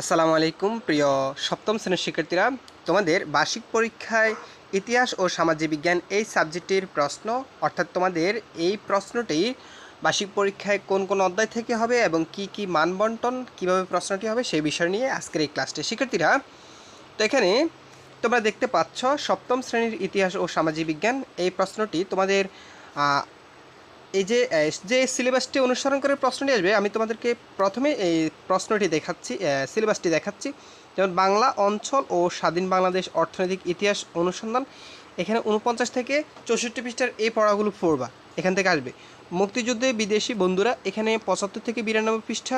আসসালামু আলাইকুম, প্রিয় সপ্তম শ্রেণির শিক্ষার্থীরা। তোমাদের বার্ষিক পরীক্ষায় ইতিহাস ও সামাজিক বিজ্ঞান এই সাবজেক্টের প্রশ্ন, অর্থাৎ তোমাদের এই প্রশ্নটি বার্ষিক পরীক্ষায় কোন কোন অধ্যায় থেকে হবে এবং কি কি মানবন্টন, কীভাবে প্রশ্নটি হবে সেই বিষয় নিয়ে আজকের এই ক্লাসটি। শিক্ষার্থীরা, তো এখানে তোমরা দেখতে পাচ্ছ সপ্তম শ্রেণির ইতিহাস ও সামাজিক বিজ্ঞান। এই প্রশ্নটি তোমাদের এই যে যে সিলেবাসটি অনুসরণ করে প্রশ্নটি আসবে, আমি তোমাদেরকে প্রথমে এই প্রশ্নটি দেখাচ্ছি সিলেবাসটি দেখাচ্ছি। যেমন, বাংলা অঞ্চল ও স্বাধীন বাংলাদেশ অর্থনৈতিক ইতিহাস অনুসন্ধান, এখানে উনপঞ্চাশ থেকে চৌষট্টি পৃষ্ঠার এই পড়াগুলো পড়বা, এখান থেকে আসবে। মুক্তিযুদ্ধে বিদেশি বন্ধুরা, এখানে পঁচাত্তর থেকে বিরানব্বই পৃষ্ঠা।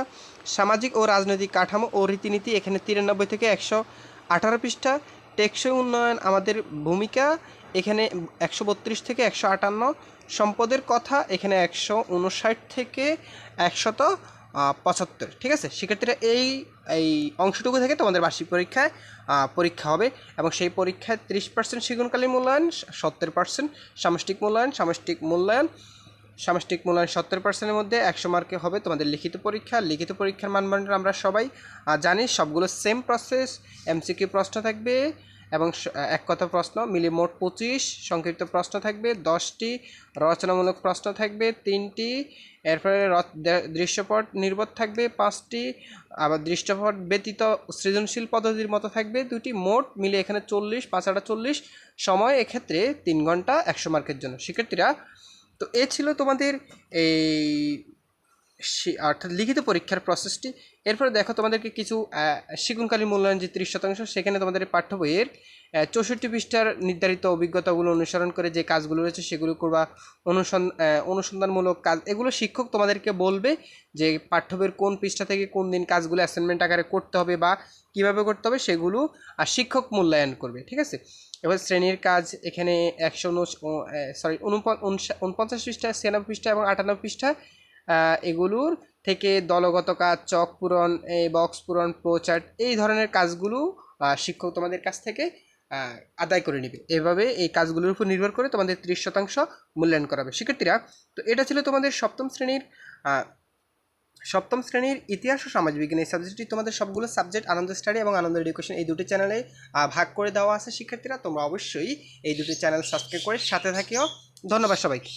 সামাজিক ও রাজনৈতিক কাঠামো ও রীতিনীতি, এখানে তিরানব্বই থেকে একশো আঠারো পৃষ্ঠা। টেকসই উন্নয়ন আমাদের ভূমিকা, এখানে একশো বত্রিশ থেকে একশো আটান্ন, সম্পদের কথা এখানে একশো উনষাট থেকে একশত পঁচাত্তর, ঠিক আছে? শিক্ষার্থীরা এই এই অংশটুকু থেকে তোমাদের বার্ষিক পরীক্ষায় পরীক্ষা হবে এবং সেই পরীক্ষায় ত্রিশ পার্সেন্ট সেগুনকালী মূল্যায়ন, সত্তর পার্সেন্ট সামষ্টিক মূল্যায়ন সামষ্টিক মূল্যায়ন সামষ্টিক মূল্যায়ন সত্তর পার্সেন্টের মধ্যে একশো মার্কে হবে তোমাদের লিখিত পরীক্ষা। লিখিত পরীক্ষার মানদণ্ড আমরা সবাই জানি সবগুলো সেম প্রসেস এমসিকিউ প্রশ্ন থাকবে এবং এক কথা প্রশ্ন, মিলে মোট পঁচিশ, সংক্ষিপ্ত প্রশ্ন থাকবে দশটি, রচনামূলক প্রশ্ন থাকবে তিনটি, এরপরে দৃশ্যপট নির্ভর থাকবে পাঁচটি, আবার দৃশ্যপট ব্যতীত সৃজনশীল পদ্ধতির মতো থাকবে দুটি, মোট মিলে এখানে চল্লিশ, পাঁচ আটা চল্লিশ, সময় এক্ষেত্রে তিন ঘণ্টা একশো মার্কের জন্য। শিক্ষার্থীরা তো এ ছিল তোমাদের এই অর্থাৎ লিখিত পরীক্ষার প্রসেসটি এরপরে দেখো তোমাদেরকে কিছু শিগুনকালী মূল্যায়ন যে ত্রিশ শতাংশ, সেখানে তোমাদের পাঠ্য বইয়ের চৌষট্টি পৃষ্ঠার নির্ধারিত অভিজ্ঞতাগুলো অনুসরণ করে যে কাজগুলো রয়েছে, সেগুলো করবা অনুসন্ধান অনুসন্ধানমূলক কাজ, এগুলো শিক্ষক তোমাদেরকে বলবে যে পাঠ্য বইয়ের কোন পৃষ্ঠা থেকে কোন দিন কাজগুলো অ্যাসাইনমেন্ট আকারে করতে হবে বা কীভাবে করতে হবে, সেগুলো, আর শিক্ষক মূল্যায়ন করবে, ঠিক আছে? এবার শ্রেণির কাজ, এখানে একশো সরি উনপঞ্চাশ পৃষ্ঠা, ছিয়ানব্বই পৃষ্ঠা এবং আটানব্বই পৃষ্ঠা এগুলোর থেকে দলগত কাজ, চক পূরণ, এই বক্স পূরণ প্রোচার্ট এই ধরনের কাজগুলো শিক্ষক তোমাদের কাছ থেকে আদায় করে নেবে। এভাবে এই কাজগুলোর উপর নির্ভর করে তোমাদের ত্রিশ শতাংশ মূল্যায়ন করাবে শিক্ষার্থীরা, তো এটা ছিল তোমাদের সপ্তম শ্রেণির সপ্তম শ্রেণির ইতিহাস ও সমাজ বিজ্ঞান। এই সাবজেক্টটি তোমাদের সবগুলো সাবজেক্ট আনন্দ স্টাডি এবং আনন্দ এডুকেশন এই দুটি চ্যানেলে ভাগ করে দেওয়া আছে শিক্ষার্থীরা। তোমরা অবশ্যই এই দুটি চ্যানেল সাবস্ক্রাইব করে সাথে থাকিও। ধন্যবাদ সবাইকে।